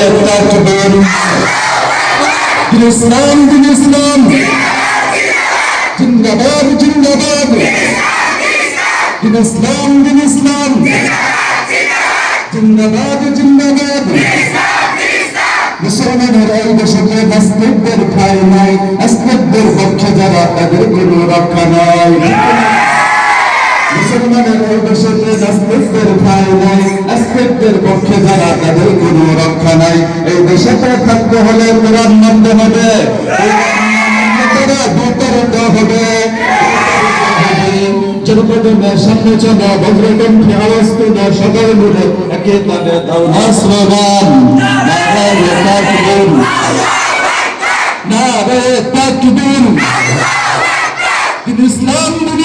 ayetler gibi. Gülistan, Gülistan. Cindabad, Cindabad. Gülistan, Gülistan. Cindabad, Cindabad. Müslümanlar başını destekler kaynay, destekler bakkadara, edip nura kanay. মুসলমানের দেশে নাস্তিকদের ঠাই নাই নাস্তিকদের পক্ষে যারা তাদের কোনো রক্ষা নাই। এই দেশেতে থাকতে হলে কোরআন মানতে হবে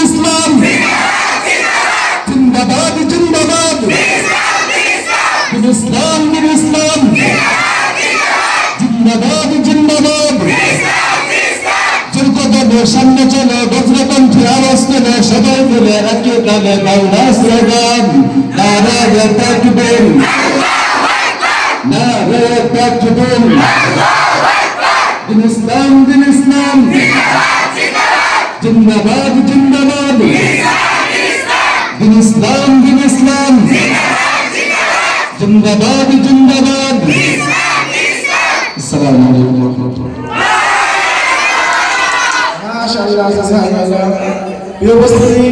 ইসলাম জিন্দাবাদ জিন্দাবাদ দিন ইসলাম দিন ইসলাম। জিন্দাবাদ জিন্দাবাদ। জনপদমে সামনে চলো, বজ্রকণ্ঠে আওয়াজ তোলো, সবাই মিলে একে কালে না স্লোগান নারে তাকবীর। জিন্দাবাদ জিন্দাবাদ। আসসালামু আলাইকুম ওয়া রাহমাতুল্লাহ মাশাআল্লাহ প্রিয় উপস্থিতি